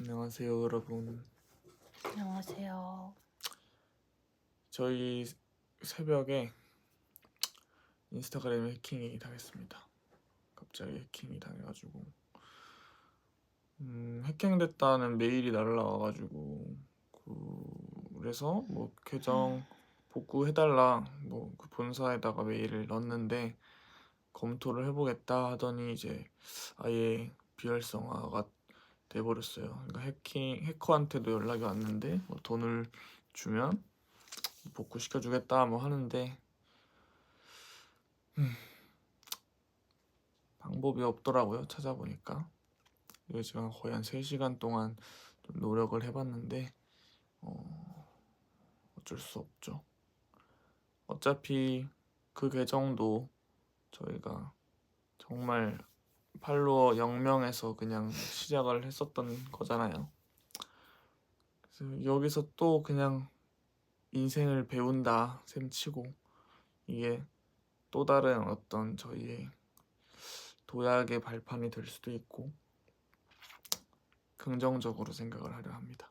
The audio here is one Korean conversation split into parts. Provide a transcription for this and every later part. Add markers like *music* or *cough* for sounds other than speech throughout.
안녕하세요 여러분. 안녕하세요. 저희 새벽에 인스타그램 해킹이 당했습니다. 갑자기 해킹이 당해가지고. 음, 해킹됐다는 메일이 날라와가지고 그- 그래서 뭐 계정 복구해달라 뭐 그 본사에다가 메일을 넣었는데 검토를 해보겠다 하더니 이제 아예 비활성화가 돼버렸어요. 그러니까 해킹 해커한테도 연락이 왔는데 뭐 돈을 주면 복구시켜주겠다 뭐 하는데 음, 방법이 없더라고요. 찾아보니까 제가 거의 한 3시간 동안 좀 노력을 해봤는데 어, 어쩔 수 없죠. 어차피 그 계정도 저희가 정말 팔로워 0명에서 그냥 시작을 했었던 거잖아요. 그래서 여기서 또 그냥 인생을 배운다 셈치고 이게 또 다른 어떤 저희의 도약의 발판이 될 수도 있고 긍정적으로 생각을 하려 합니다.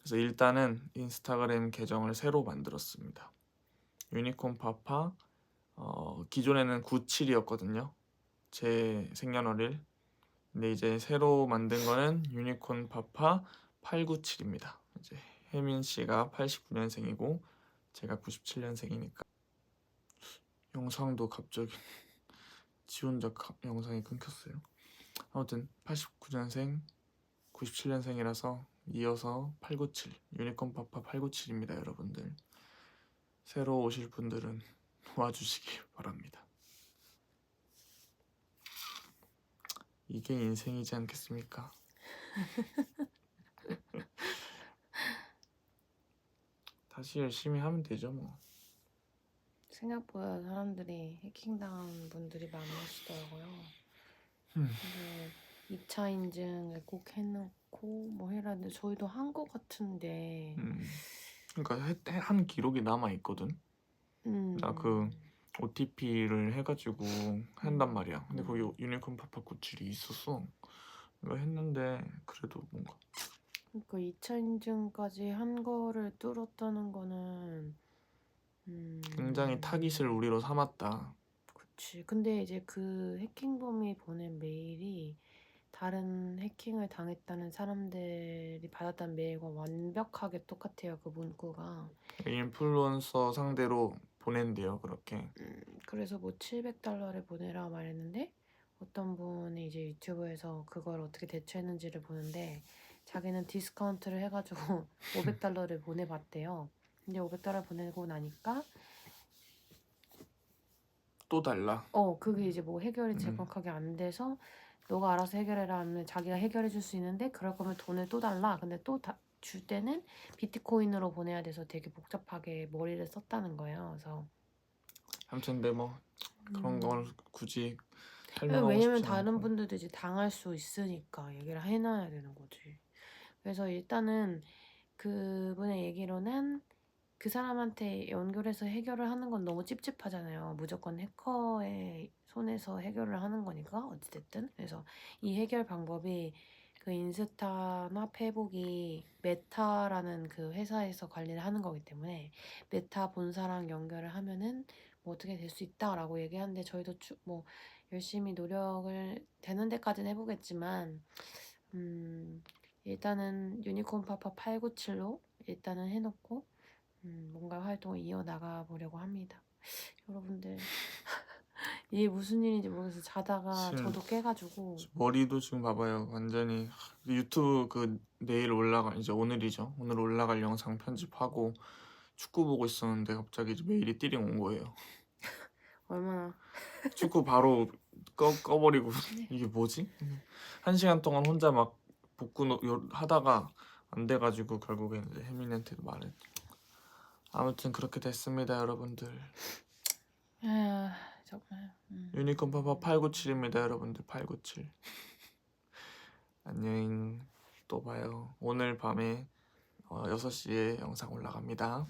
그래서 일단은 인스타그램 계정을 새로 만들었습니다. 유니콘 파파 어, 기존에는 97이었거든요. 제 생년월일. 근데 이제 새로 만든 거는 유니콘 파파 897입니다. 이제 혜민 씨가 89년생이고 제가 97년생이니까 영상도 갑자기 지 혼자 가- 영상이 끊겼어요. 아무튼 89년생, 97년생이라서 이어서 897 유니콘 파파 897입니다, 여러분들. 새로 오실 분들은 *laughs* 와주시기 바랍니다. 이게 인생이지 않겠습니까? *laughs* 다시 열심히 하면 되죠 뭐. 생각보다 사람들이 해킹당한 분들이 많으시더라고요. 음. 근데 2차 인증을 꼭 해놓고 뭐 해라 했는데 저희도 한거 같은데 음. 그러니까 해- 한 기록이 남아 있거든. 음, 나그 OTP를 해가지고 한단 음. 말이야. 근데 음. 거기 유니콘 파파 97이 있었어. 이거 했는데 그래도 뭔가 그러니까 2차 인증까지 한 거를 뚫었다는 거는 음, 굉장히 타깃을 우리로 삼았다. 그치. 근데 이제 그 해킹범이 보낸 메일이 다른 해킹을 당했다는 사람들이 받았던 메일과 완벽하게 똑같아요. 그 문구가. 인플루언서 상대로 보낸대요 그렇게. 음, 그래서 뭐 700달러를 보내라 말했는데 어떤 분이 이제 유튜브에서 그걸 어떻게 대처했는지를 보는데 자기는 디스카운트를 해가지고 *laughs* 500달러를 보내봤대요. 근데 500달러 보내고 나니까 또 달라. 어 그게 이제 뭐 해결이 음. 정확하게 안 돼서 너가 알아서 해결해라 하면 자기가 해결해 줄 수 있는데 그럴 거면 돈을 또 달라. 근데 또 줄 때는 비트코인으로 보내야 돼서 되게 복잡하게 머리를 썼다는 거예요. 그래서 아무튼 근데 뭐 그런 음. 걸 굳이 설명하고 왜냐면 싶지 다른 않고. 분들도 이제 당할 수 있으니까 얘기를 해놔야 되는 거지. 그래서 일단은 그분의 얘기로는 그 사람한테 연결해서 해결을 하는 건 너무 찝찝하잖아요. 무조건 해커의 손에서 해결을 하는 거니까 어찌됐든. 그래서 이 해결 방법이 그 인스타나 페북이 메타라는 그 회사에서 관리를 하는 거기 때문에 메타 본사랑 연결을 하면은 뭐 어떻게 될 수 있다라고 얘기하는데 저희도 주, 뭐 열심히 노력을 되는 데까지는 해보겠지만 음, 일단은 유니콘 파파 897로 일단은 해놓고 음, 뭔가 활동을 이어나가 보려고 합니다. 여러분들 이게 무슨 일인지 모르겠어요. 자다가 지금 저도 깨가지고 머리도 지금 봐봐요. 완전히 유튜브 그 내일 올라가 이제 오늘이죠. 오늘 올라갈 영상 편집하고 축구 보고 있었는데 갑자기 이제 메일이 띠링 온 거예요. *laughs* 얼마나 축구 바로 꺼, 꺼버리고 *laughs* 이게 뭐지? 한 시간 동안 혼자 막 복구 노- 요- 하다가 안 돼가지고 결국엔 이제 혜민이한테도 말했죠. 아무튼 그렇게 됐습니다, 여러분들. 아 정말 음. 유니콘 파파 897입니다, 여러분들 897. *laughs* 안녕. 또 봐요. 오늘 밤에 어, 6시에 영상 올라갑니다.